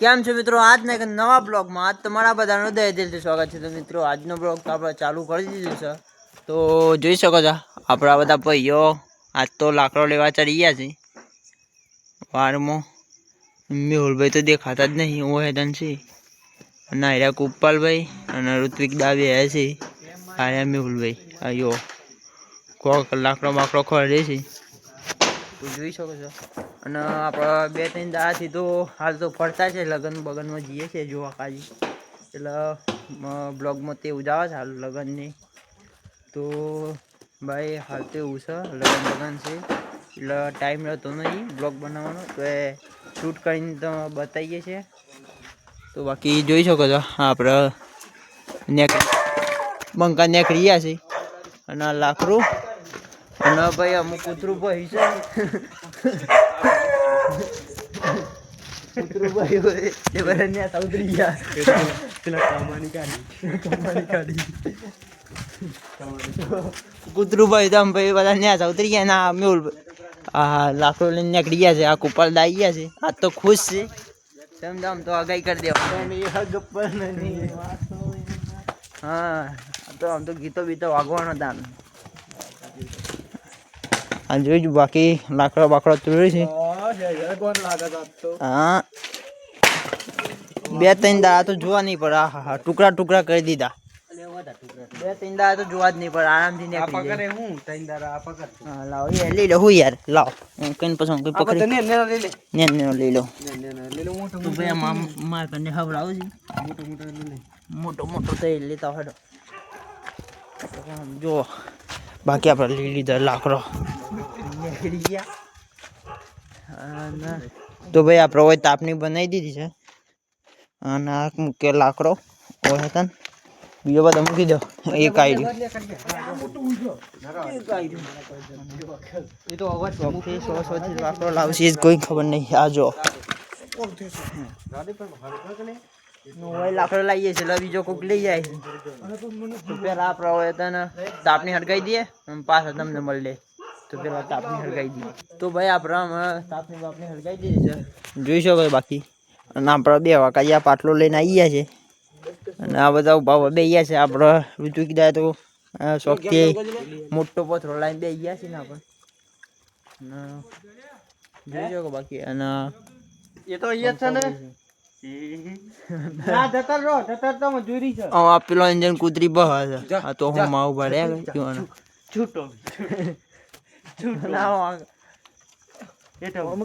કેમ છો મિત્રો? આજના એક નવા બ્લોગમાં આજ તમારા બધાનું દય દિલથી સ્વાગત છે. તો મિત્રો, આજનો બ્લોગ તો આપણે ચાલુ કરી દીધું છે. તો જોઈ શકો છો, આપણા બધા ભાઈઓ આજ તો લાકડો લેવા ચડી ગયા છે. વારમાં મેહુલભાઈ તો દેખાતા જ નહીં, હું હેદન છે. અને આર્યા કુપાલભાઈ અને ઋત્વિક દાવી હે છે. આર્યા મેહુલભાઈ આયો. કોક લાકડો બાકડો ખોલે છે. તો જોઈ શકો છો. અને આપણા બે ત્રણ દાડાથી તો હાલ તો ફરતા છે, લગ્ન બગનમાં જઈએ છીએ જોવા કાજી. એટલે બ્લોગમાં તે ઉજાવે છે હાલ લગ્નની. તો ભાઈ, હાલ તો એવું છે, લગ્ન લગ્ન છે. એટલે ટાઈમ રહેતો નહીં બ્લોગ બનાવવાનો. તો એ શૂટ કરીને તો બતાવીએ છીએ. તો બાકી જોઈ શકો છો, આપણે નેક બંકા નેકળી ગયા છે. અને લાકડું અને ભાઈ અમુક કૂતરું ભાઈ છે. કૂતરું ભાઈ હોય એ બધા ન્યા સાઉતરી ગયા. કૂતરું ભાઈ તો આમ ભાઈ બધા ન્યા સાઉતરી ગયા ના મ્યુલ આ લાકડો લઈને નીકળી ગયા છે આ કુપાલ દાઈ ગયા છે. આ તો ખુશ છે. સમજામ તો આગાઈ કરી દેવા હા તો આમ તો ગીતો બીતો વાગવાનો તાન આ જોઈ બાકી લાકડો બાકડો તોડી છે. હા બે ત્રણ દાડા તો જોવા નહીં પડે. હા હા ટુકડા ટુકડા કરી દીધા. બે ત્રણ દાડા તો જોવા જ નહીં પડે. આરામથી હા? લાવો. એ લઈ લો હું યાર. લાવો. હું કઈ પછી કઈ પકડી. ને ને લઈ લો. તો ભાઈ આમાં માર કને હવડાવું છે. મોટો મોટો તો લેતા હેડો. જો. બાકી આપણે લઈ લીધા લાકડો. તો ભાઈ આપણે હોય તાપની બનાવી દીધી છે. અને આ મૂકે લાકડો. હોય હતા ને બીજો બધા મૂકી દો. એક આઈડી લાકડો લાવશે. કોઈ ખબર નહીં. આ જો. હોય લાકડો લાવીએ એટલે બીજો કોઈક લઈ જાય તો પેલા આપણે હોય તને તાપની હડકાઈ દઈએ પાછા તમને મળી લે તો પેલા તાપની હડકાઈ દઈએ તો ભાઈ આપણે હમણાં તાપની બાપની હડકાઈ દીધી છે જોઈ શકો બાકી અને આપણે બે વાકાયા પાટલો લઈને આવી ગયા છે અને આ બધા ઊભા બે ગયા છે આપણે ઋતુ કીધા તો શોખથી મોટો પથરો લાઈને બે ગયા છે ને આપણે જોઈ શકો બાકી અને એ તો અહીંયા છે ને ના જતર રહો જતર તો મજૂરી છે. આ આ પેલો ઇન્જન કૂતરી બહ છે. આ તો હું માવ ભરે કેવાનું છૂટો આમ.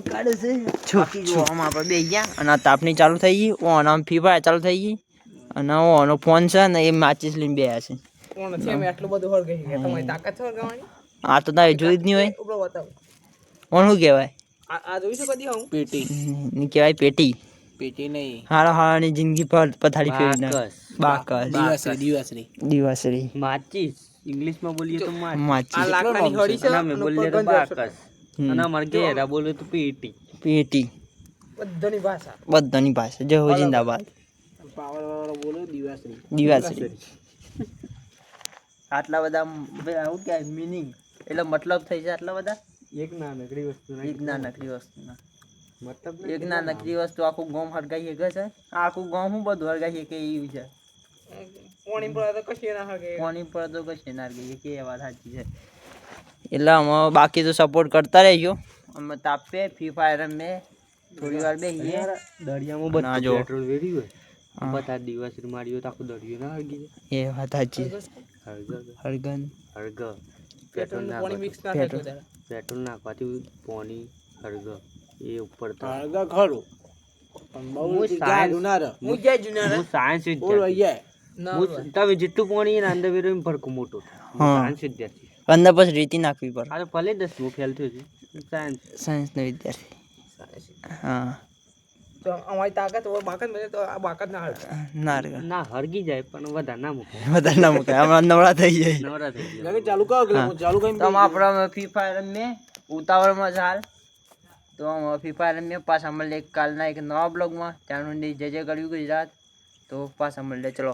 કાઢે છે. બાકી જો આમ આપણે બે ગયા અને આ તાપની ચાલુ થઈ ગઈ ઓન આમ ફી ફાય ચાલુ થઈ ગઈ અને ઓનો ફોન છે ને એ માચીસ લઈને બે છે. કોણ છે મેં આટલું બધું હળગાઈ ગયા તમારી તાકાત છે હળગાવાની? આ તો તારે જોઈ જ નહીં હોય. ઓન શું કહેવાય? પેટી. કેવાય કહેવાય પેટી. પેટી નહીં. હારા હારાની જિંદગી પર પથારી ફેરી ના બાકસ. દિવસરી દિવસરી. દિવાસરી. માચીસ ઇંગ્લિશમાં બોલીએ તો માચીસ આ માચી લાકડાની હળી છે? અમે બોલીએ તો બાકસ. અને અમારે ઘેરા બોલે તો પેટી. પેટી. બધાની ભાષા. બધાની ભાષા. જય હો જિંદાબાદ. પાવર વાળો બોલો દિવસરી. દિવસરી. આટલા બધા આવું કહેવાય મિનિંગ એટલે મતલબ થઈ જાય આટલા બધા? એક ના નગરી વસ્તુ એક નાનકડી વસ્તુના. મતલબ એક નાનકડી વસ્તુ આખું ગામ હરગાઈ શકે છે? આખું ગામ હું બધું હરગાઈ શકે એવું છે? પાણી પર તો કશી ના હળગે કોની પર તો કશું ના હરગાઈ કે એ વાત સાચી છે. એટલે અમે બાકી તો સપોર્ટ કરતા રહેજો અમે તાપે ફ્રી ફાયર અમે થોડી વાર બે દરિયામાં બધા જો. પેટ્રોલ વેર્યું હોય. બધા દિવસ માર્યો તો આખું દરિયો ના હળગી. એ વાત સાચી છે. હળગ. હરગન હળગ. પેટ્રોલ પેટ્રોલ નાખવાથી મિક્સ ના પેટ્રોલ. નાખવાથી પાણી હળગ. એ ઉપર તો. હળગા ખરું. પણ બહુ સાયન્સ- ગાડું હું જય જુનાર હું સાયન્સ વિદ્યાર્થી. તમે જેટલું પાણી એના અંદર વેરો એમ ફરકું મોટું હું સાયન્સ વિદ્યાર્થી. અંદર પછી રીતિ નાખવી પડે. અરે ભલે દસમું ફેલ થયું છે. સાયન્સ સાયન્સનો વિદ્યાર્થી. હા. તો અમારી તાકાત હોય બાકાત મળે તો આ બાકાત ના હળગે ના રે ના હળગી જાય પણ વધારે ના મૂકે. વધારે ના મૂકે. હમણાં નવરા થઈ જાય. નવરા થઈ જાય. ચાલુ કરો ચાલુ કરીને તમે આપણા ફ્રી ફાયર ને ઉતાવળમાં ચાલ તો ફાયર રમીએ પાછા મળીએ કાલના એક નવા બ્લોગમાં. ત્યાંનું જય જય કર્યું ગુજરાત. તો પાછા મળીએ. ચલો.